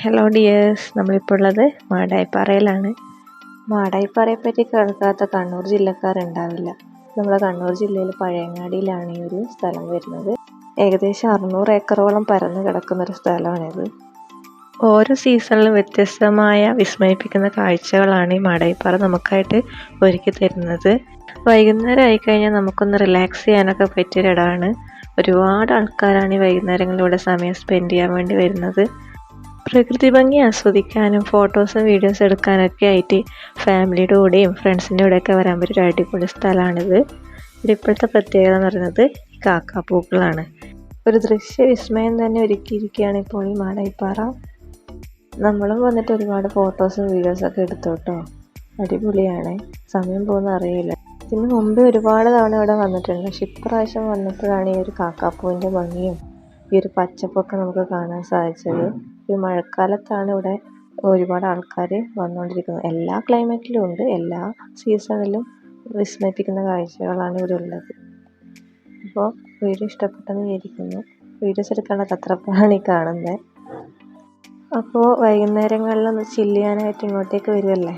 Hello dears നമ്മളിപ്പോൾ ഉള്ളത് മാടായിപ്പാറയിലാണ്. മാടായിപ്പാറയെ പറ്റി കേൾക്കാത്ത കണ്ണൂർ ജില്ലക്കാർ ഉണ്ടാവില്ല നമ്മളെ കണ്ണൂർ ജില്ലയിൽ പഴയങ്ങാടിയിലാണ് ഈ ഒരു സ്ഥലം വരുന്നത്. ഏകദേശം അറുന്നൂറ് ഏക്കറോളം പരന്ന് കിടക്കുന്ന ഒരു സ്ഥലമാണിത്. ഓരോ സീസണിലും വ്യത്യസ്തമായ വിസ്മയിപ്പിക്കുന്ന കാഴ്ചകളാണ് ഈ മാടായിപ്പാറ നമുക്കായിട്ട് ഒരുക്കി തരുന്നത്. വൈകുന്നേരം ആയിക്കഴിഞ്ഞാൽ നമുക്കൊന്ന് റിലാക്സ് ചെയ്യാനൊക്കെ പറ്റിയൊരിടമാണ്. ഒരുപാട് ആൾക്കാരാണ് ഈ വൈകുന്നേരങ്ങളിലൂടെ സമയം സ്പെൻഡ് ചെയ്യാൻ വേണ്ടി വരുന്നത്. പ്രകൃതി ഭംഗി ആസ്വദിക്കാനും ഫോട്ടോസും വീഡിയോസ് എടുക്കാനൊക്കെ ആയിട്ട് ഫാമിലിയുടെ കൂടെയും ഫ്രണ്ട്സിന്റെ കൂടെയൊക്കെ വരാൻ പറ്റിയ ഒരു അടിപൊളി സ്ഥലമാണിത്. ഇവിടെ ഇപ്പോഴത്തെ പ്രത്യേകത എന്ന് പറയുന്നത് കാക്കാപ്പൂക്കളാണ്. ഒരു ദൃശ്യ വിസ്മയം തന്നെ ഒരുക്കിയിരിക്കുകയാണ് ഇപ്പോൾ ഈ മാടായിപ്പാറ നമ്മളും വന്നിട്ട് ഒരുപാട് ഫോട്ടോസും വീഡിയോസും ഒക്കെ എടുത്തു കേട്ടോ. അടിപൊളിയാണ്. സമയം പോകുന്ന അറിയില്ല. ഇതിന് മുമ്പ് ഒരുപാട് തവണ ഇവിടെ വന്നിട്ടുണ്ട്. പക്ഷെ ഇപ്രാവശ്യം വന്നപ്പോഴാണ് ഈ ഒരു കാക്കാപ്പൂവിന്റെ ഭംഗിയും ഈ ഒരു പച്ചപ്പൊക്കെ നമുക്ക് കാണാൻ സാധിച്ചത്. ഈ മഴക്കാലത്താണ് ഇവിടെ ഒരുപാട് ആൾക്കാർ വന്നുകൊണ്ടിരിക്കുന്നത് എല്ലാ ക്ലൈമറ്റിലും ഉണ്ട്. എല്ലാ സീസണിലും വിസ്മയിപ്പിക്കുന്ന കാഴ്ചകളാണ് ഇവിടെ ഉള്ളത്. അപ്പോൾ വീഡിയോ ഇഷ്ടപ്പെട്ടെന്ന് വിചാരിക്കുന്നു. വീഡിയോസ് എടുക്കേണ്ട കത്രപ്പാണ് ഈ കാണുന്നത് അപ്പോൾ വൈകുന്നേരങ്ങളിലൊന്ന് ചില്ല് ചെയ്യാനായിട്ട് ഇങ്ങോട്ടേക്ക് വരുമല്ലേ